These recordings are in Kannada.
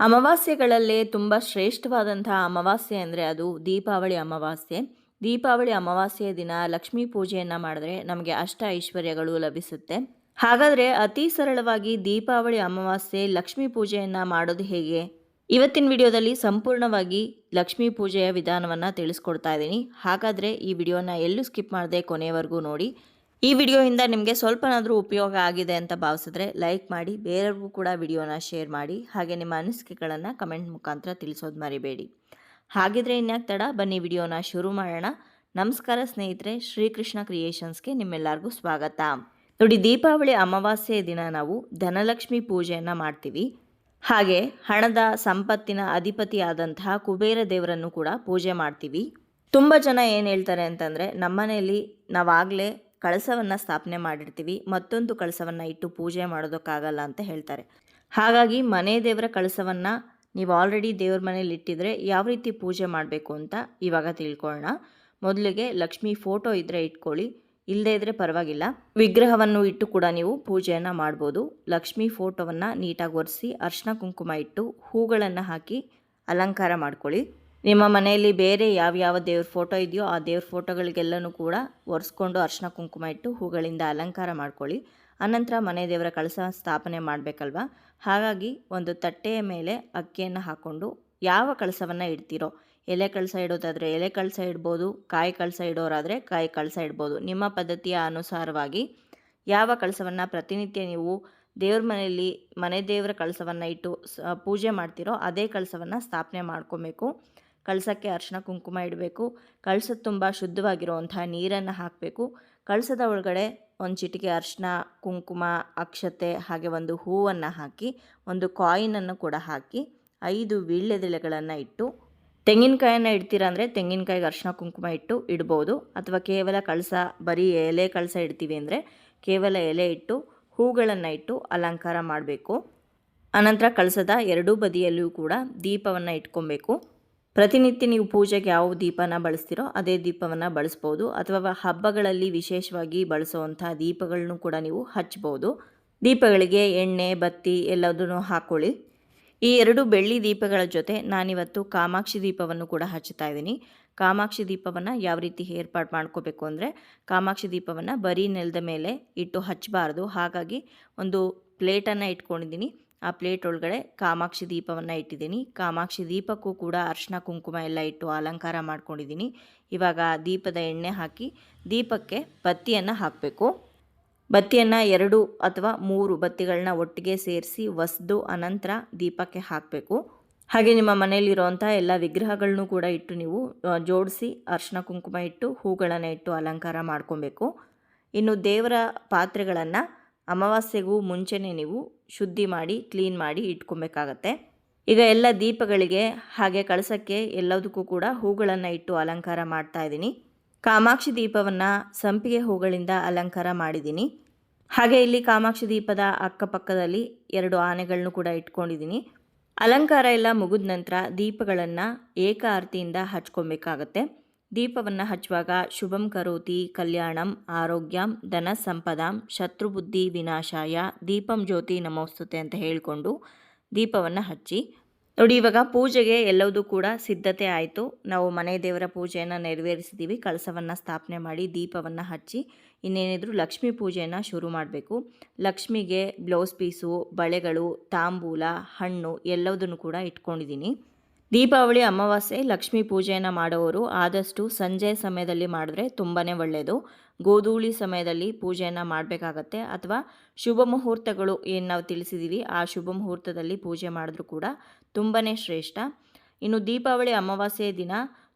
ಅಮಾವಾಸ್ಯೆಗಳಲ್ಲೇ ತುಂಬ ಶ್ರೇಷ್ಠವಾದಂತಹ ಅಮಾವಾಸ್ಯೆ ಅಂದರೆ ಅದು ದೀಪಾವಳಿ ಅಮಾವಾಸ್ಯೆ. ದೀಪಾವಳಿ ಅಮಾವಾಸ್ಯೆಯ ದಿನ ಲಕ್ಷ್ಮೀ ಪೂಜೆಯನ್ನು ಮಾಡಿದ್ರೆ ನಮಗೆ ಅಷ್ಟ ಐಶ್ವರ್ಯಗಳು ಲಭಿಸುತ್ತೆ. ಹಾಗಾದರೆ ಅತಿ ಸರಳವಾಗಿ ದೀಪಾವಳಿ ಅಮಾವಾಸ್ಯೆ ಲಕ್ಷ್ಮೀ ಪೂಜೆಯನ್ನು ಮಾಡೋದು ಹೇಗೆ? ಇವತ್ತಿನ ವಿಡಿಯೋದಲ್ಲಿ ಸಂಪೂರ್ಣವಾಗಿ ಲಕ್ಷ್ಮೀ ಪೂಜೆಯ ವಿಧಾನವನ್ನು ತಿಳಿಸ್ಕೊಡ್ತಾ ಇದ್ದೀನಿ. ಹಾಗಾದರೆ ಈ ವಿಡಿಯೋನ ಎಲ್ಲೂ ಸ್ಕಿಪ್ ಮಾಡದೆ ಕೊನೆಯವರೆಗೂ ನೋಡಿ. ಈ ವಿಡಿಯೋಯಿಂದ ನಿಮಗೆ ಸ್ವಲ್ಪನಾದರೂ ಉಪಯೋಗ ಆಗಿದೆ ಅಂತ ಭಾವಿಸಿದ್ರೆ ಲೈಕ್ ಮಾಡಿ, ಬೇರೆಯವ್ರಿಗೂ ಕೂಡ ವಿಡಿಯೋನ ಶೇರ್ ಮಾಡಿ, ಹಾಗೆ ನಿಮ್ಮ ಅನಿಸಿಕೆಗಳನ್ನು ಕಮೆಂಟ್ ಮುಖಾಂತರ ತಿಳಿಸೋದು ಮರಿಬೇಡಿ. ಹಾಗಿದ್ರೆ ಇನ್ಯಾಕೆ ತಡ? ಬನ್ನಿ ವಿಡಿಯೋನ ಶುರು ಮಾಡೋಣ. ನಮಸ್ಕಾರ ಸ್ನೇಹಿತರೆ, ಶ್ರೀಕೃಷ್ಣ ಕ್ರಿಯೇಷನ್ಸ್ಗೆ ನಿಮ್ಮೆಲ್ಲರಿಗೂ ಸ್ವಾಗತ. ನೋಡಿ, ದೀಪಾವಳಿ ಅಮಾವಾಸ್ಯೆ ದಿನ ನಾವು ಧನಲಕ್ಷ್ಮಿ ಪೂಜೆಯನ್ನು ಮಾಡ್ತೀವಿ. ಹಾಗೆ ಹಣದ ಸಂಪತ್ತಿನ ಅಧಿಪತಿಯಾದಂತಹ ಕುಬೇರ ದೇವರನ್ನು ಕೂಡ ಪೂಜೆ ಮಾಡ್ತೀವಿ. ತುಂಬ ಜನ ಏನು ಹೇಳ್ತಾರೆ ಅಂತಂದರೆ ನಮ್ಮನೆಯಲ್ಲಿ ನಾವಾಗಲೇ ಕಳಸವನ್ನು ಸ್ಥಾಪನೆ ಮಾಡಿರ್ತೀವಿ, ಮತ್ತೊಂದು ಕಳಸವನ್ನು ಇಟ್ಟು ಪೂಜೆ ಮಾಡೋದಕ್ಕಾಗಲ್ಲ ಅಂತ ಹೇಳ್ತಾರೆ. ಹಾಗಾಗಿ ಮನೆ ದೇವರ ಕಳಸವನ್ನು ನೀವು ಆಲ್ರೆಡಿ ದೇವ್ರ ಮನೇಲಿ ಇಟ್ಟಿದ್ರೆ ಯಾವ ರೀತಿ ಪೂಜೆ ಮಾಡಬೇಕು ಅಂತ ಇವಾಗ ತಿಳ್ಕೊಳ್ಳೋಣ ಮೊದಲಿಗೆ ಲಕ್ಷ್ಮಿ ಫೋಟೋ ಇದ್ದರೆ ಇಟ್ಕೊಳ್ಳಿ ಇಲ್ಲದೇ ಇದ್ದರೆ ಪರವಾಗಿಲ್ಲ. ವಿಗ್ರಹವನ್ನು ಇಟ್ಟು ಕೂಡ ನೀವು ಪೂಜೆಯನ್ನು ಮಾಡ್ಬೋದು. ಲಕ್ಷ್ಮಿ ಫೋಟೋವನ್ನು ನೀಟಾಗಿ ಒರೆಸಿ ಅರ್ಶಿನ ಕುಂಕುಮ ಇಟ್ಟು ಹೂಗಳನ್ನು ಹಾಕಿ ಅಲಂಕಾರ ಮಾಡ್ಕೊಳ್ಳಿ. ನಿಮ್ಮ ಮನೆಯಲ್ಲಿ ಬೇರೆ ಯಾವ ಯಾವ ದೇವ್ರ ಫೋಟೋ ಇದೆಯೋ ಆ ದೇವ್ರ ಫೋಟೋಗಳಿಗೆಲ್ಲನೂ ಕೂಡ ಒರೆಸ್ಕೊಂಡು ಅರ್ಶಿನ ಕುಂಕುಮ ಇಟ್ಟು ಹೂಗಳಿಂದ ಅಲಂಕಾರ ಮಾಡ್ಕೊಳ್ಳಿ. ಅನಂತರ ಮನೆ ದೇವರ ಕಳಸ ಸ್ಥಾಪನೆ ಮಾಡಬೇಕಲ್ವ? ಹಾಗಾಗಿ ಒಂದು ತಟ್ಟೆಯ ಮೇಲೆ ಅಕ್ಕಿಯನ್ನು ಹಾಕ್ಕೊಂಡು ಯಾವ ಕಳಸವನ್ನು ಇಡ್ತೀರೋ, ಎಲೆ ಕಳಸ ಇಡೋದಾದರೆ ಎಲೆ ಕಳಸ ಇಡ್ಬೋದು, ಕಾಯಿ ಕಳಸ ಇಡೋರಾದರೆ ಕಾಯಿ ಕಳಸ ಇಡ್ಬೋದು, ನಿಮ್ಮ ಪದ್ಧತಿಯ ಅನುಸಾರವಾಗಿ ಯಾವ ಕಳಸವನ್ನು ಪ್ರತಿನಿತ್ಯ ನೀವು ದೇವ್ರ ಮನೆಯಲ್ಲಿ ಮನೆ ದೇವರ ಕಳಸವನ್ನು ಇಟ್ಟು ಪೂಜೆ ಮಾಡ್ತಿರೋ ಅದೇ ಕಳಸವನ್ನು ಸ್ಥಾಪನೆ ಮಾಡ್ಕೊಬೇಕು. ಕಳಸಕ್ಕೆ ಅರ್ಶಿನ ಕುಂಕುಮ ಇಡಬೇಕು. ಕಳಸದ ತುಂಬ ಶುದ್ಧವಾಗಿರುವಂತಹ ನೀರನ್ನು ಹಾಕಬೇಕು. ಕಳಸದ ಒಳಗಡೆ ಒಂದು ಚಿಟಿಕೆ ಅರಿಶಿನ, ಕುಂಕುಮ, ಅಕ್ಷತೆ ಹಾಗೆ ಒಂದು ಹೂವನ್ನು ಹಾಕಿ, ಒಂದು ಕಾಯಿನನ್ನು ಕೂಡ ಹಾಕಿ ಐದು ವೀಳ್ಯದೆಲೆಗಳನ್ನು ಇಟ್ಟು, ತೆಂಗಿನಕಾಯನ್ನು ಇಡ್ತೀರಾ ಅಂದರೆ ತೆಂಗಿನಕಾಯಿಗೆ ಅರಿಶಿನ ಕುಂಕುಮ ಇಟ್ಟು ಇಡ್ಬೋದು. ಅಥವಾ ಕೇವಲ ಕಳಸ, ಬರೀ ಎಲೆ ಕಳಸ ಇಡ್ತೀವಿ ಅಂದರೆ ಕೇವಲ ಎಲೆ ಇಟ್ಟು ಹೂಗಳನ್ನು ಇಟ್ಟು ಅಲಂಕಾರ ಮಾಡಬೇಕು. ಅನಂತರ ಕಳಸದ ಎರಡೂ ಬದಿಯಲ್ಲಿಯೂ ಕೂಡ ದೀಪವನ್ನು ಇಟ್ಕೊಬೇಕು. ಪ್ರತಿನಿತ್ಯ ನೀವು ಪೂಜೆಗೆ ಯಾವ ದೀಪನ ಬಳಸ್ತೀರೋ ಅದೇ ದೀಪವನ್ನು ಬಳಸ್ಬೋದು ಅಥವಾ ಹಬ್ಬಗಳಲ್ಲಿ ವಿಶೇಷವಾಗಿ ಬಳಸುವಂಥ ದೀಪಗಳನ್ನು ಕೂಡ ನೀವು ಹಚ್ಬೋದು. ದೀಪಗಳಿಗೆ ಎಣ್ಣೆ, ಬತ್ತಿ ಎಲ್ಲದನ್ನು ಹಾಕ್ಕೊಳ್ಳಿ ಈ ಎರಡು ಬೆಳ್ಳಿ ದೀಪಗಳ ಜೊತೆ ನಾನಿವತ್ತು ಕಾಮಾಕ್ಷಿ ದೀಪವನ್ನು ಕೂಡ ಹಚ್ಚುತ್ತಾ ಇದ್ದೀನಿ. ಕಾಮಾಕ್ಷಿ ದೀಪವನ್ನು ಯಾವ ರೀತಿ ಏರ್ಪಾಡು ಮಾಡ್ಕೋಬೇಕು ಅಂದರೆ ಕಾಮಾಕ್ಷಿ ದೀಪವನ್ನು ಬರೀ ನೆಲದ ಮೇಲೆ ಇಟ್ಟು ಹಚ್ಚಬಾರ್ದು ಹಾಗಾಗಿ ಒಂದು ಪ್ಲೇಟನ್ನು ಇಟ್ಕೊಂಡಿದ್ದೀನಿ. ಆ ಪ್ಲೇಟ್ ಒಳಗಡೆ ಕಾಮಾಕ್ಷಿ ದೀಪವನ್ನು ಇಟ್ಟಿದ್ದೀನಿ. ಕಾಮಾಕ್ಷಿ ದೀಪಕ್ಕೂ ಕೂಡ ಅರ್ಶಿನ ಕುಂಕುಮ ಎಲ್ಲ ಇಟ್ಟು ಅಲಂಕಾರ ಮಾಡ್ಕೊಂಡಿದ್ದೀನಿ. ಇವಾಗ ದೀಪದ ಎಣ್ಣೆ ಹಾಕಿ ದೀಪಕ್ಕೆ ಬತ್ತಿಯನ್ನು ಹಾಕಬೇಕು. ಬತ್ತಿಯನ್ನು ಎರಡು ಅಥವಾ ಮೂರು ಬತ್ತಿಗಳನ್ನ ಒಟ್ಟಿಗೆ ಸೇರಿಸಿ ಒಸ್ದು ಅನಂತರ ದೀಪಕ್ಕೆ ಹಾಕಬೇಕು. ಹಾಗೆ ನಿಮ್ಮ ಮನೆಯಲ್ಲಿರುವಂಥ ಎಲ್ಲ ವಿಗ್ರಹಗಳನ್ನೂ ಕೂಡ ಇಟ್ಟು ನೀವು ಜೋಡಿಸಿ ಅರ್ಶಿನ ಕುಂಕುಮ ಇಟ್ಟು ಹೂಗಳನ್ನು ಇಟ್ಟು ಅಲಂಕಾರ ಮಾಡ್ಕೊಬೇಕು. ಇನ್ನು ದೇವರ ಪಾತ್ರೆಗಳನ್ನು ಅಮಾವಾಸ್ಯೆಗೂ ಮುಂಚೆನೇ ನೀವು ಶುದ್ಧಿ ಮಾಡಿ, ಕ್ಲೀನ್ ಮಾಡಿ ಇಟ್ಕೊಬೇಕಾಗತ್ತೆ. ಈಗ ಎಲ್ಲ ದೀಪಗಳಿಗೆ ಹಾಗೆ ಕಳಸಕ್ಕೆ ಎಲ್ಲದಕ್ಕೂ ಕೂಡ ಹೂಗಳನ್ನು ಇಟ್ಟು ಅಲಂಕಾರ ಮಾಡ್ತಾ ಇದ್ದೀನಿ. ಕಾಮಾಕ್ಷಿ ದೀಪವನ್ನು ಸಂಪಿಗೆ ಹೂಗಳಿಂದ ಅಲಂಕಾರ ಮಾಡಿದ್ದೀನಿ. ಹಾಗೆ ಇಲ್ಲಿ ಕಾಮಾಕ್ಷಿ ದೀಪದ ಅಕ್ಕಪಕ್ಕದಲ್ಲಿ ಎರಡು ಆನೆಗಳನ್ನು ಕೂಡ ಇಟ್ಕೊಂಡಿದ್ದೀನಿ. ಅಲಂಕಾರ ಎಲ್ಲ ಮುಗಿದ ನಂತರ ದೀಪಗಳನ್ನು ಏಕ ಆರತಿಯಿಂದ ಹಚ್ಕೊಬೇಕಾಗತ್ತೆ. ದೀಪವನ್ನು ಹಚ್ಚುವಾಗ ಶುಭಂ ಕರೋತಿ, ಕಲ್ಯಾಣಂ, ಆರೋಗ್ಯಂ, ಧನ ಸಂಪದಾಂ, ಶತ್ರುಬುದ್ಧಿ ವಿನಾಶಾಯ, ದೀಪಂ ಜ್ಯೋತಿ ನಮೋಸ್ತುತೆ ಅಂತ ಹೇಳಿಕೊಂಡು ದೀಪವನ್ನು ಹಚ್ಚಿ. ನೋಡಿ, ಇವಾಗ ಪೂಜೆಗೆ ಎಲ್ಲವೂ ಕೂಡ ಸಿದ್ಧತೆ ಆಯಿತು. ನಾವು ಮನೆ ದೇವರ ಪೂಜೆಯನ್ನು ನೆರವೇರಿಸಿದ್ದೀವಿ ಕಳಸವನ್ನು ಸ್ಥಾಪನೆ ಮಾಡಿ ದೀಪವನ್ನು ಹಚ್ಚಿ ಇನ್ನೇನಿದ್ರು ಲಕ್ಷ್ಮೀ ಪೂಜೆಯನ್ನು ಶುರು ಮಾಡಬೇಕು. ಲಕ್ಷ್ಮಿಗೆ ಬ್ಲೌಸ್ ಪೀಸು, ಬಳೆಗಳು, ತಾಂಬೂಲ, ಹಣ್ಣು ಎಲ್ಲದನ್ನು ಕೂಡ ಇಟ್ಕೊಂಡಿದ್ದೀನಿ ದೀಪಾವಳಿ ಅಮಾವಾಸ್ಯೆ, ಲಕ್ಷ್ಮೀ ಪೂಜೆಯನ್ನು ಮಾಡುವವರು ಆದಷ್ಟು ಸಂಜೆ ಸಮಯದಲ್ಲಿ ಮಾಡಿದ್ರೆ ತುಂಬಾ ಒಳ್ಳೆಯದು ಗೋಧೂಳಿ ಸಮಯದಲ್ಲಿ ಪೂಜೆಯನ್ನು ಮಾಡಬೇಕಾಗತ್ತೆ. ಅಥವಾ ಶುಭ ಮುಹೂರ್ತಗಳು ಏನು ನಾವು ತಿಳಿಸಿದ್ದೀವಿ ಆ ಶುಭ ಮುಹೂರ್ತದಲ್ಲಿ ಪೂಜೆ ಮಾಡಿದ್ರೂ ಕೂಡ ತುಂಬಾ ಶ್ರೇಷ್ಠ. ಇನ್ನು ದೀಪಾವಳಿ ಅಮಾವಾಸ್ಯೆಯ ದಿನ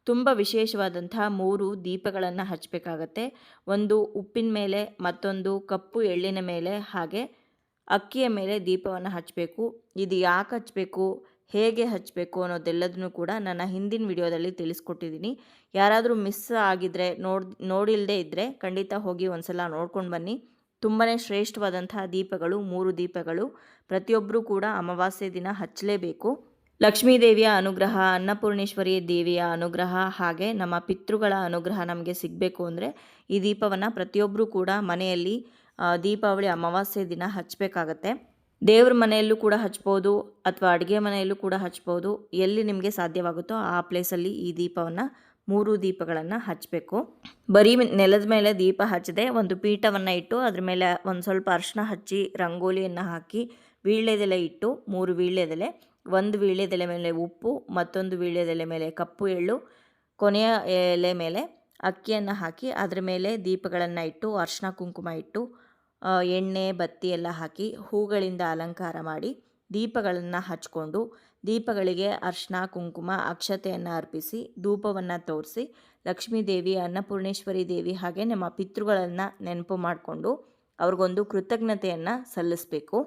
ತುಂಬ ವಿಶೇಷವಾದಂಥ ಮೂರು ದೀಪಗಳನ್ನು ಹಚ್ಚಬೇಕಾಗತ್ತೆ ಒಂದು ಉಪ್ಪಿನ ಮೇಲೆ, ಮತ್ತೊಂದು ಕಪ್ಪು ಎಳ್ಳಿನ ಮೇಲೆ ಹಾಗೆ ಅಕ್ಕಿಯ ಮೇಲೆ ದೀಪವನ್ನು ಹಚ್ಚಬೇಕು ಇದು ಯಾಕೆ ಹಚ್ಚಬೇಕು ಹೇಗೆ ಹಚ್ಚಬೇಕು ಅನ್ನೋದೆಲ್ಲದನ್ನು ಕೂಡ ನನ್ನ ಹಿಂದಿನ ವಿಡಿಯೋದಲ್ಲಿ ತಿಳಿಸ್ಕೊಟ್ಟಿದ್ದೀನಿ. ಯಾರಾದರೂ ಮಿಸ್ ಆಗಿದ್ದರೆ ನೋಡಿ ನೋಡಿಲ್ಲದೆ ಇದ್ದರೆ ಖಂಡಿತ ಹೋಗಿ ಒಂದು ಸಲ ನೋಡ್ಕೊಂಡು ಬನ್ನಿ. ತುಂಬಾ ಶ್ರೇಷ್ಠವಾದಂತಹ ದೀಪಗಳು, ಮೂರು ದೀಪಗಳು. ಪ್ರತಿಯೊಬ್ಬರೂ ಕೂಡ ಅಮಾವಾಸ್ಯೆ ದಿನ ಹಚ್ಚಲೇಬೇಕು. ಲಕ್ಷ್ಮೀ ದೇವಿಯ ಅನುಗ್ರಹ, ಅನ್ನಪೂರ್ಣೇಶ್ವರಿ ದೇವಿಯ ಅನುಗ್ರಹ ಹಾಗೆ ನಮ್ಮ ಪಿತೃಗಳ ಅನುಗ್ರಹ ನಮಗೆ ಸಿಗಬೇಕು ಅಂದರೆ ಈ ದೀಪವನ್ನು ಪ್ರತಿಯೊಬ್ಬರೂ ಕೂಡ ಮನೆಯಲ್ಲಿ ದೀಪಾವಳಿ ಅಮಾವಾಸ್ಯೆ ದಿನ ಹಚ್ಚಬೇಕಾಗತ್ತೆ ದೇವ್ರ ಮನೆಯಲ್ಲೂ ಕೂಡ ಹಚ್ಬೋದು ಅಥವಾ ಅಡುಗೆ ಮನೆಯಲ್ಲೂ ಕೂಡ ಹಚ್ಬೋದು. ಎಲ್ಲಿ ನಿಮಗೆ ಸಾಧ್ಯವಾಗುತ್ತೋ ಆ ಪ್ಲೇಸಲ್ಲಿ ಈ ದೀಪವನ್ನು, ಮೂರು ದೀಪಗಳನ್ನು ಹಚ್ಚಬೇಕು ಬರೀ ನೆಲದ ಮೇಲೆ ದೀಪ ಹಚ್ಚದೆ ಒಂದು ಪೀಠವನ್ನು ಇಟ್ಟು ಅದ್ರ ಮೇಲೆ ಒಂದು ಸ್ವಲ್ಪ ಅರಿಶಿನ ಹಚ್ಚಿ ರಂಗೋಲಿಯನ್ನು ಹಾಕಿ ವೀಳ್ಯದೆಲೆ ಇಟ್ಟು ಮೂರು ವೀಳ್ಯದೆಲೆ, ಒಂದು ವೀಳ್ಯದೆಲೆ ಮೇಲೆ ಉಪ್ಪು, ಮತ್ತೊಂದು ವೀಳ್ಯದೆಲೆ ಮೇಲೆ ಕಪ್ಪು ಎಳ್ಳು, ಕೊನೆಯ ಎಲೆ ಮೇಲೆ ಅಕ್ಕಿಯನ್ನು ಹಾಕಿ ಅದರ ಮೇಲೆ ದೀಪಗಳನ್ನು ಇಟ್ಟು ಅರಿಶಿನ ಕುಂಕುಮ ಇಟ್ಟು ಎಣ್ಣೆ, ಬತ್ತಿ ಎಲ್ಲ ಹಾಕಿ ಹೂಗಳಿಂದ ಅಲಂಕಾರ ಮಾಡಿ ದೀಪಗಳನ್ನು ಹಚ್ಕೊಂಡು ದೀಪಗಳಿಗೆ ಅರ್ಶನ ಕುಂಕುಮ, ಅಕ್ಷತೆಯನ್ನು ಅರ್ಪಿಸಿ, ಧೂಪವನ್ನು ತೋರಿಸಿ ಲಕ್ಷ್ಮೀ ದೇವಿ ಅನ್ನಪೂರ್ಣೇಶ್ವರಿ ದೇವಿ ಹಾಗೆ ನಮ್ಮ ಪಿತೃಗಳನ್ನು ನೆನಪು ಮಾಡಿಕೊಂಡು ಅವ್ರಿಗೊಂದು ಕೃತಜ್ಞತೆಯನ್ನು ಸಲ್ಲಿಸಬೇಕು.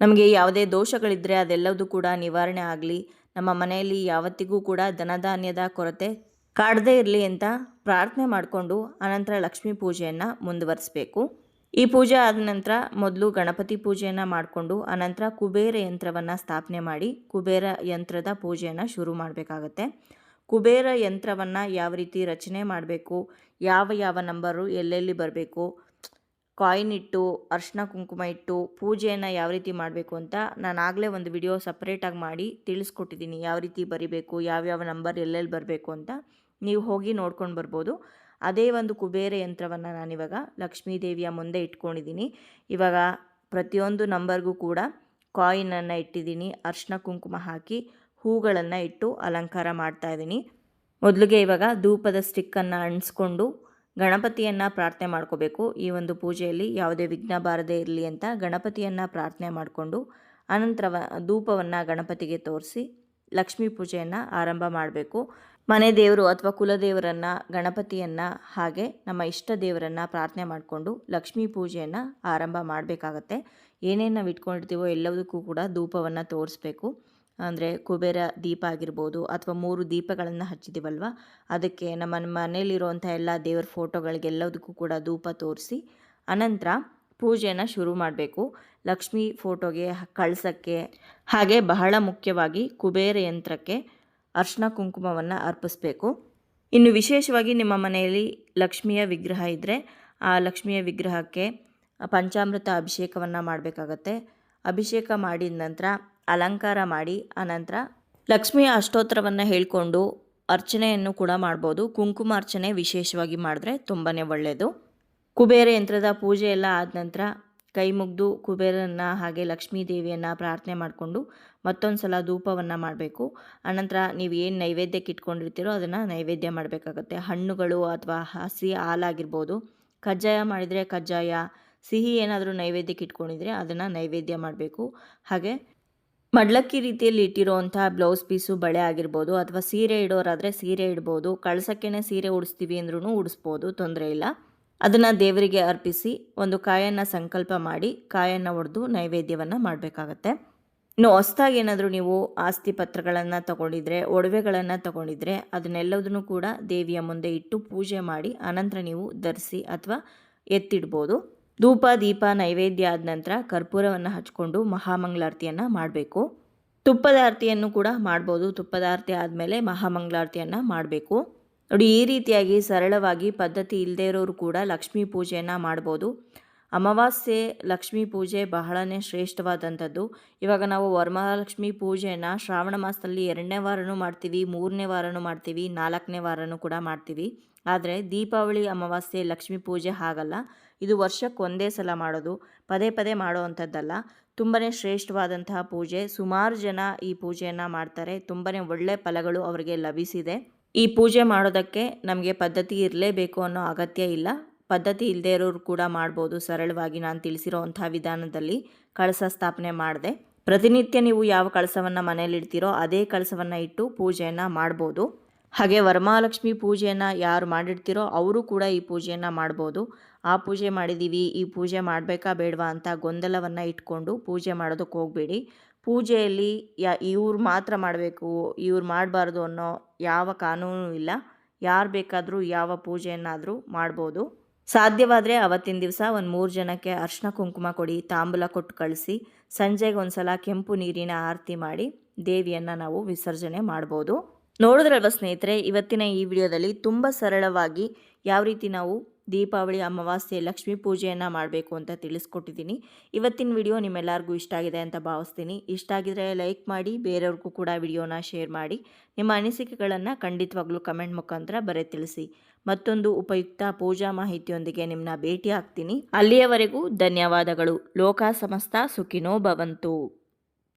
ನಮಗೆ ಯಾವುದೇ ದೋಷಗಳಿದ್ದರೆ ಅದೆಲ್ಲದೂ ಕೂಡ ನಿವಾರಣೆ ಆಗಲಿ. ನಮ್ಮ ಮನೆಯಲ್ಲಿ ಯಾವತ್ತಿಗೂ ಕೂಡ ಧನಧಾನ್ಯದ ಕೊರತೆ ಕಾಡದೇ ಇರಲಿ ಅಂತ ಪ್ರಾರ್ಥನೆ ಮಾಡಿಕೊಂಡು ಅನಂತರ ಲಕ್ಷ್ಮೀ ಪೂಜೆಯನ್ನು ಮುಂದುವರಿಸಬೇಕು. ಈ ಪೂಜೆ ಆದ ನಂತರ ಮೊದಲು ಗಣಪತಿ ಪೂಜೆಯನ್ನು ಮಾಡಿಕೊಂಡು ಅನಂತರ ಕುಬೇರ ಯಂತ್ರವನ್ನು ಸ್ಥಾಪನೆ ಮಾಡಿ ಕುಬೇರ ಯಂತ್ರದ ಪೂಜೆಯನ್ನು ಶುರು ಮಾಡಬೇಕಾಗತ್ತೆ. ಕುಬೇರ ಯಂತ್ರವನ್ನು ಯಾವ ರೀತಿ ರಚನೆ ಮಾಡಬೇಕು, ಯಾವ ಯಾವ ನಂಬರು ಎಲ್ಲೆಲ್ಲಿ ಬರಬೇಕು, ಕಾಯಿನ್ ಇಟ್ಟು, ಅರ್ಶಿನ ಕುಂಕುಮ ಇಟ್ಟು ಪೂಜೆಯನ್ನು ಯಾವ ರೀತಿ ಮಾಡಬೇಕು ಅಂತ ನಾನು ಆಗಲೇ ಒಂದು ವಿಡಿಯೋ ಸಪ್ರೇಟಾಗಿ ಮಾಡಿ ತಿಳಿಸ್ಕೊಟ್ಟಿದ್ದೀನಿ ಯಾವ ರೀತಿ ಬರಿಬೇಕು ಯಾವ್ಯಾವ ನಂಬರ್ ಎಲ್ಲೆಲ್ಲಿ ಬರಬೇಕು ಅಂತ ನೀವು ಹೋಗಿ ನೋಡ್ಕೊಂಡು ಬರ್ಬೋದು. ಅದೇ ಒಂದು ಕುಬೇರ ಯಂತ್ರವನ್ನು ನಾನಿವಾಗ ಲಕ್ಷ್ಮೀ ದೇವಿಯ ಮುಂದೆ ಇಟ್ಕೊಂಡಿದ್ದೀನಿ. ಇವಾಗ ಪ್ರತಿಯೊಂದು ನಂಬರ್ಗೂ ಕೂಡ ಕಾಯಿನನ್ನು ಇಟ್ಟಿದ್ದೀನಿ. ಅರ್ಶಿನ ಕುಂಕುಮ ಹಾಕಿ ಹೂಗಳನ್ನು ಇಟ್ಟು ಅಲಂಕಾರ ಮಾಡ್ತಾ ಇದ್ದೀನಿ. ಮೊದಲಿಗೆ ಇವಾಗ ಧೂಪದ ಸ್ಟಿಕ್ಕನ್ನು ಅಣಿಸ್ಕೊಂಡು ಗಣಪತಿಯನ್ನು ಪ್ರಾರ್ಥನೆ ಮಾಡ್ಕೋಬೇಕು. ಈ ಒಂದು ಪೂಜೆಯಲ್ಲಿ ಯಾವುದೇ ವಿಘ್ನ ಬಾರದೇ ಇರಲಿ ಅಂತ ಗಣಪತಿಯನ್ನು ಪ್ರಾರ್ಥನೆ ಮಾಡಿಕೊಂಡು ಅನಂತರ ಧೂಪವನ್ನು ಗಣಪತಿಗೆ ತೋರಿಸಿ ಲಕ್ಷ್ಮೀ ಪೂಜೆಯನ್ನು ಆರಂಭ ಮಾಡಬೇಕು. ಮನೆ ದೇವರು ಅಥವಾ ಕುಲದೇವರನ್ನು, ಗಣಪತಿಯನ್ನು ಹಾಗೆ ನಮ್ಮ ಇಷ್ಟ ದೇವರನ್ನು ಪ್ರಾರ್ಥನೆ ಮಾಡಿಕೊಂಡು ಲಕ್ಷ್ಮೀ ಪೂಜೆಯನ್ನು ಆರಂಭ ಮಾಡಬೇಕಾಗತ್ತೆ. ಏನೇನು ನಾವು ಇಟ್ಕೊಂಡಿರ್ತೀವೋ ಎಲ್ಲದಕ್ಕೂ ಕೂಡ ಧೂಪವನ್ನು ತೋರಿಸ್ಬೇಕು. ಅಂದರೆ ಕುಬೇರ ದೀಪ ಆಗಿರ್ಬೋದು ಅಥವಾ ಮೂರು ದೀಪಗಳನ್ನು ಹಚ್ಚಿದ್ದೀವಲ್ವ ಅದಕ್ಕೆ ನಮ್ಮ ಮನೆಯಲ್ಲಿರುವಂಥ ಎಲ್ಲ ದೇವರ ಫೋಟೋಗಳಿಗೆಲ್ಲದಕ್ಕೂ ಕೂಡ ಧೂಪ ತೋರಿಸಿ, ಅನಂತರ ಪೂಜೆಯನ್ನು ಶುರು ಮಾಡಬೇಕು. ಲಕ್ಷ್ಮೀ ಫೋಟೋಗೆ ಕಳಸಕ್ಕೆ ಹಾಗೆ ಬಹಳ ಮುಖ್ಯವಾಗಿ ಕುಬೇರ ಯಂತ್ರಕ್ಕೆ ಅರ್ಶಿನ ಕುಂಕುಮವನ್ನು ಅರ್ಪಿಸಬೇಕು. ಇನ್ನು ವಿಶೇಷವಾಗಿ ನಿಮ್ಮ ಮನೆಯಲ್ಲಿ ಲಕ್ಷ್ಮಿಯ ವಿಗ್ರಹ ಇದ್ದರೆ ಆ ಲಕ್ಷ್ಮಿಯ ವಿಗ್ರಹಕ್ಕೆ ಪಂಚಾಮೃತ ಅಭಿಷೇಕವನ್ನು ಮಾಡಬೇಕಾಗತ್ತೆ. ಅಭಿಷೇಕ ಮಾಡಿದ ನಂತರ, ಅಲಂಕಾರ ಮಾಡಿ, ಆನಂತರ ಲಕ್ಷ್ಮಿಯ ಅಷ್ಟೋತ್ತರವನ್ನು ಹೇಳಿಕೊಂಡು ಅರ್ಚನೆಯನ್ನು ಕೂಡ ಮಾಡ್ಬೋದು. ಕುಂಕುಮ ಅರ್ಚನೆ ವಿಶೇಷವಾಗಿ ಮಾಡಿದ್ರೆ ತುಂಬಾ ಒಳ್ಳೆಯದು ಕುಬೇರ ಯಂತ್ರದ ಪೂಜೆ ಎಲ್ಲ ಆದ ನಂತರ ಕೈ ಮುಗಿದು ಕುಬೇರನ್ನು ಹಾಗೆ ಲಕ್ಷ್ಮೀ ದೇವಿಯನ್ನು ಪ್ರಾರ್ಥನೆ ಮಾಡಿಕೊಂಡು ಮತ್ತೊಂದು ಸಲ ಧೂಪವನ್ನು ಮಾಡಬೇಕು. ಆನಂತರ ನೀವು ಏನು ನೈವೇದ್ಯಕ್ಕೆ ಇಟ್ಕೊಂಡಿರ್ತೀರೋ ಅದನ್ನು ನೈವೇದ್ಯ ಮಾಡಬೇಕಾಗತ್ತೆ. ಹಣ್ಣುಗಳು ಅಥವಾ ಹಸಿ ಹಾಲಾಗಿರ್ಬೋದು. ಕಜ್ಜಾಯ ಮಾಡಿದರೆ ಕಜ್ಜಾಯ, ಸಿಹಿ ಏನಾದರೂ ನೈವೇದ್ಯಕ್ಕೆ ಇಟ್ಕೊಂಡಿದ್ರೆ ಅದನ್ನು ನೈವೇದ್ಯ ಮಾಡಬೇಕು. ಹಾಗೆ ಮಡ್ಲಕ್ಕಿ ರೀತಿಯಲ್ಲಿ ಇಟ್ಟಿರೋವಂಥ ಬ್ಲೌಸ್ ಪೀಸು ಬಳೆ ಆಗಿರ್ಬೋದು ಅಥವಾ ಸೀರೆ ಇಡೋರಾದರೆ ಸೀರೆ ಇಡ್ಬೋದು. ಕಳ್ಸಕ್ಕೇನೆ ಸೀರೆ ಉಡಿಸ್ತೀವಿ ಅಂದ್ರೂ ಉಡಿಸ್ಬೋದು, ತೊಂದರೆ ಇಲ್ಲ. ಅದನ್ನು ದೇವರಿಗೆ ಅರ್ಪಿಸಿ ಒಂದು ಕಾಯನ್ನು ಸಂಕಲ್ಪ ಮಾಡಿ ಕಾಯನ್ನು ಒಡೆದು ನೈವೇದ್ಯವನ್ನು ಮಾಡಬೇಕಾಗತ್ತೆ. ಇನ್ನು ಹೊಸ್ದಾಗಿ ಏನಾದರೂ ನೀವು ಆಸ್ತಿ ಪತ್ರಗಳನ್ನು ತಗೊಂಡಿದ್ರೆ, ಒಡವೆಗಳನ್ನು ತಗೊಂಡಿದ್ರೆ ಅದನ್ನೆಲ್ಲದನ್ನು ಕೂಡ ದೇವಿಯ ಮುಂದೆ ಇಟ್ಟು ಪೂಜೆ ಮಾಡಿ ಅನಂತರ ನೀವು ಧರಿಸಿ ಅಥವಾ ಎತ್ತಿಡ್ಬೋದು. ಧೂಪ, ದೀಪ, ನೈವೇದ್ಯ ಆದ ನಂತರ ಕರ್ಪೂರವನ್ನು ಹಚ್ಕೊಂಡು ಮಹಾಮಂಗಳಾರತಿಯನ್ನು ಮಾಡಬೇಕು. ತುಪ್ಪದ ಆರತಿಯನ್ನು ಕೂಡ ಮಾಡ್ಬೋದು. ತುಪ್ಪದ ಆರತಿ ಆದಮೇಲೆ ಮಹಾಮಂಗಳಾರತಿಯನ್ನು ಮಾಡಬೇಕು. ನೋಡಿ, ಈ ರೀತಿಯಾಗಿ ಸರಳವಾಗಿ ಪದ್ಧತಿ ಇಲ್ಲದೇ ಇರೋರು ಕೂಡ ಲಕ್ಷ್ಮೀ ಪೂಜೆಯನ್ನು ಮಾಡ್ಬೋದು. ಅಮಾವಾಸ್ಯೆ, ಲಕ್ಷ್ಮೀ ಪೂಜೆ ಬಹಳನೇ ಶ್ರೇಷ್ಠವಾದಂಥದ್ದು. ಇವಾಗ ನಾವು ವರಮಹಾಲಕ್ಷ್ಮಿ ಪೂಜೆಯನ್ನು ಶ್ರಾವಣ ಮಾಸದಲ್ಲಿ ಎರಡನೇ ವಾರನೂ ಮಾಡ್ತೀವಿ, ಮೂರನೇ ವಾರನೂ ಮಾಡ್ತೀವಿ, ನಾಲ್ಕನೇ ವಾರನೂ ಕೂಡ ಮಾಡ್ತೀವಿ. ಆದರೆ ದೀಪಾವಳಿ, ಅಮಾವಾಸ್ಯೆ, ಲಕ್ಷ್ಮೀ ಪೂಜೆ ಹಾಗಲ್ಲ. ಇದು ವರ್ಷಕ್ಕೆ ಒಂದೇ ಸಲ ಮಾಡೋದು, ಪದೇ ಪದೇ ಮಾಡೋ ಅಂಥದ್ದಲ್ಲ. ತುಂಬಾ ಶ್ರೇಷ್ಠವಾದಂತಹ ಪೂಜೆ. ಸುಮಾರು ಜನ ಈ ಪೂಜೆಯನ್ನು ಮಾಡ್ತಾರೆ. ತುಂಬಾ ಒಳ್ಳೆ ಫಲಗಳು ಅವರಿಗೆ ಲಭಿಸಿದೆ. ಈ ಪೂಜೆ ಮಾಡೋದಕ್ಕೆ ನಮಗೆ ಪದ್ಧತಿ ಇರಲೇಬೇಕು ಅನ್ನೋ ಅಗತ್ಯ ಇಲ್ಲ. ಪದ್ಧತಿ ಇಲ್ಲದೆ ಇರೋರು ಕೂಡ ಮಾಡ್ಬೋದು. ಸರಳವಾಗಿ ನಾನು ತಿಳಿಸಿರೋವಂಥ ವಿಧಾನದಲ್ಲಿ ಕಳಸ ಸ್ಥಾಪನೆ ಮಾಡಿದೆ. ಪ್ರತಿನಿತ್ಯ ನೀವು ಯಾವ ಕಳಸವನ್ನು ಮನೇಲಿ ಇಡ್ತೀರೋ ಅದೇ ಕಳಸವನ್ನು ಇಟ್ಟು ಪೂಜೆಯನ್ನು ಮಾಡ್ಬೋದು. ಹಾಗೆ ವರಮಹಾಲಕ್ಷ್ಮಿ ಪೂಜೆಯನ್ನು ಯಾರು ಮಾಡಿರ್ತೀರೋ ಅವರು ಕೂಡ ಈ ಪೂಜೆಯನ್ನು ಮಾಡ್ಬೋದು. ಆ ಪೂಜೆ ಮಾಡಿದ್ದೀವಿ ಈ ಪೂಜೆ ಮಾಡಬೇಕಾ ಬೇಡವಾ ಅಂತ ಗೊಂದಲವನ್ನು ಇಟ್ಕೊಂಡು ಪೂಜೆ ಮಾಡೋದಕ್ಕೆ ಹೋಗಬೇಡಿ. ಪೂಜೆಯಲ್ಲಿ ಯಾ, ಇವ್ರು ಮಾತ್ರ ಮಾಡಬೇಕು, ಇವ್ರು ಮಾಡಬಾರ್ದು ಅನ್ನೋ ಯಾವ ಕಾನೂನು ಇಲ್ಲ. ಯಾರು ಬೇಕಾದರೂ ಯಾವ ಪೂಜೆಯನ್ನಾದರೂ ಮಾಡ್ಬೋದು. ಸಾಧ್ಯವಾದರೆ ಅವತ್ತಿನ ದಿವಸ ಒಂದು ಮೂರು ಜನಕ್ಕೆ ಅರ್ಶಿನ ಕುಂಕುಮ ಕೊಡಿ, ತಾಂಬೂಲ ಕೊಟ್ಟು ಕಳಿಸಿ ಸಂಜೆಗೆ ಒಂದು ಸಲ ಕೆಂಪು ನೀರಿನ ಆರತಿ ಮಾಡಿ, ದೇವಿಯನ್ನು ನಾವು ವಿಸರ್ಜನೆ ಮಾಡ್ಬೋದು. ನೋಡಿದ್ರಲ್ವ ಸ್ನೇಹಿತರೆ, ಇವತ್ತಿನ ಈ ವಿಡಿಯೋದಲ್ಲಿ ತುಂಬ ಸರಳವಾಗಿ ಯಾವ ರೀತಿ ನಾವು ದೀಪಾವಳಿ, ಅಮಾವಾಸ್ಯೆ, ಲಕ್ಷ್ಮೀ ಪೂಜೆಯನ್ನು ಮಾಡಬೇಕು ಅಂತ ತಿಳಿಸ್ಕೊಟ್ಟಿದ್ದೀನಿ. ಇವತ್ತಿನ ವಿಡಿಯೋ ನಿಮ್ಮೆಲ್ಲರಿಗೂ ಇಷ್ಟ ಆಗಿದೆ ಅಂತ ಭಾವಿಸ್ತೀನಿ. ಇಷ್ಟ ಆಗಿದ್ರೆ ಲೈಕ್ ಮಾಡಿ, ಬೇರೆಯವ್ರಿಗೂ ಕೂಡ ವಿಡಿಯೋನ ಶೇರ್ ಮಾಡಿ. ನಿಮ್ಮ ಅನಿಸಿಕೆಗಳನ್ನು ಖಂಡಿತವಾಗ್ಲೂ ಕಮೆಂಟ್ ಮುಖಾಂತರ ಬರೆ ತಿಳಿಸಿ. ಮತ್ತೊಂದು ಉಪಯುಕ್ತ ಪೂಜಾ ಮಾಹಿತಿಯೊಂದಿಗೆ ನಿಮ್ಮನ್ನ ಭೇಟಿ ಆಗ್ತೀನಿ ಅಲ್ಲಿಯವರೆಗೂ ಧನ್ಯವಾದಗಳು. ಲೋಕ ಸಮಸ್ತ ಸುಖಿನೋ ಭವಂತು.